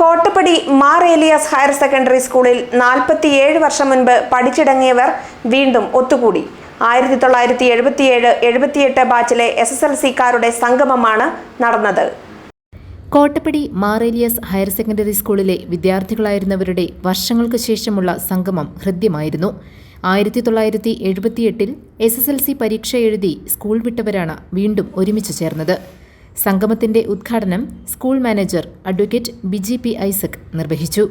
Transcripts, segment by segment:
Kottappadi Mar Elias higher secondary സ്കൂളിൽ നാൽപ്പത്തിയേഴ് വർഷം മുൻപ് പഠിച്ചിടങ്ങിയവർ വീണ്ടും ഒത്തുകൂടി. ആയിരത്തി തൊള്ളായിരത്തി എഴുപത്തിയേഴ് എഴുപത്തിയെട്ട് ബാച്ചിലെ എസ് എസ് എൽ സിക്കാരുടെ സംഗമമാണ് നടന്നത്. കോട്ടപ്പടി മാറേലിയസ് ഹയർ സെക്കൻഡറി സ്കൂളിലെ വിദ്യാർത്ഥികളായിരുന്നവരുടെ വർഷങ്ങൾക്ക് ശേഷമുള്ള സംഗമം ഹൃദ്യമായിരുന്നു. ആയിരത്തി തൊള്ളായിരത്തി എഴുപത്തിയെട്ടിൽ എസ് എസ് എൽ സി പരീക്ഷ എഴുതി സ്കൂൾ വിട്ടവരാണ് വീണ്ടും ഒരുമിച്ച് ചേർന്നത്. സംഗമത്തിന്റെ ഉദ്ഘാടനം school manager advocate Biji P Isaac നിർവഹിച്ചു.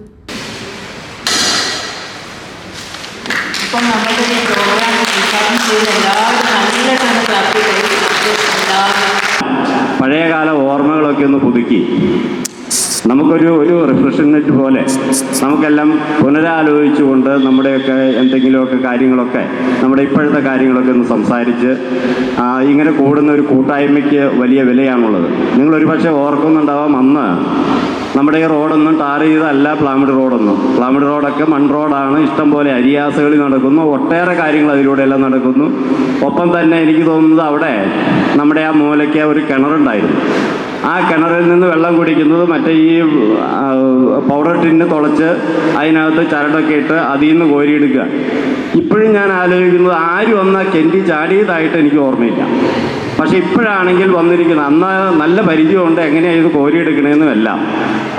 ഇപ്പം നമ്മുടെ ഈ പ്രോഗ്രാം ഉദ്ഘാടനം ചെയ്ത് എല്ലാവരും നല്ലതാണ് ക്ലാസ് പഴയകാല ഓർമ്മകളൊക്കെ ഒന്ന് പുതുക്കി. നമുക്കൊരു ഒരു റിഫ്രഷ്മെന്റ് പോലെ നമുക്കെല്ലാം പുനരാലോചിച്ചുകൊണ്ട് നമ്മുടെയൊക്കെ എന്തെങ്കിലുമൊക്കെ കാര്യങ്ങളൊക്കെ നമ്മുടെ ഇപ്പോഴത്തെ കാര്യങ്ങളൊക്കെ ഒന്ന് സംസാരിച്ച് ഇങ്ങനെ കൂടുന്ന ഒരു കൂട്ടായ്മയ്ക്ക് വലിയ വിലയാണുള്ളത്. നിങ്ങളൊരു പക്ഷേ ഓർക്കുന്നുണ്ടാവാം അന്ന് നമ്മുടെ ഈ റോഡൊന്നും ടാർ ചെയ്തല്ല പ്ലാമിഡ് റോഡൊന്നും. പ്ലാമിഡ് റോഡൊക്കെ മൺ റോഡാണ് ഇഷ്ടം പോലെ അരിയാസകളിൽ നടക്കുന്നു ഒട്ടേറെ കാര്യങ്ങൾ അതിലൂടെ എല്ലാം നടക്കുന്നു. ഒപ്പം തന്നെ എനിക്ക് തോന്നുന്നത് അവിടെ നമ്മുടെ ആ മൂലയ്ക്ക് ഒരു കിണറുണ്ടായിരുന്നു. ആ കിണറിൽ നിന്ന് വെള്ളം കുടിക്കുന്നത് മറ്റേ ഈ പൗഡർ ടിന്ന് തുളച്ച് അതിനകത്ത് ചരടൊക്കെ ഇട്ട് അതിൽ നിന്ന് കോരിയെടുക്കുക. ഇപ്പോഴും ഞാൻ ആലോചിക്കുന്നത് ആരും അന്ന് കെന്റി ചാടിയതായിട്ട് എനിക്ക് ഓർമ്മയില്ല. പക്ഷെ ഇപ്പോഴാണെങ്കിൽ വന്നിരിക്കുന്നത് അന്ന് നല്ല പരിചയമുണ്ട് എങ്ങനെയാണ് ഇത് കോരിയെടുക്കണമെന്നുമെല്ലാം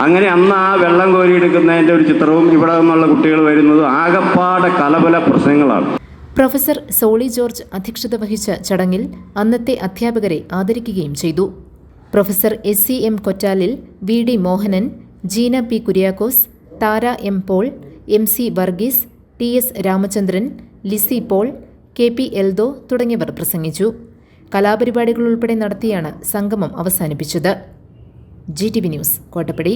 അങ്ങനെ അന്ന് ആ വെള്ളം കോരിയെടുക്കുന്നതിന്റെ ഒരു ചിത്രവും ഇവിടെ നിന്നുള്ള കുട്ടികൾ വരുന്നതും ആകപ്പാടെ കലപല പ്രശ്നങ്ങളാണ്. പ്രൊഫസർ സോളി ജോർജ് അധ്യക്ഷത വഹിച്ച ചടങ്ങിൽ അന്നത്തെ അധ്യാപകരെ ആദരിക്കുകയും ചെയ്തു. Professor S C M Kottalil V D Mohanan Jeena P Kuriakose Thara M Paul M C Varghese T S Ramachandran Lizy Paul K P Eldho തുടങ്ങിയവർ പ്രസംഗിച്ചു. കലാപരിപാടികൾ ഉൾപ്പെടെ നടത്തിയാണ് സംഗമം അവസാനിപ്പിച്ചത്. G T V news Kottappadi.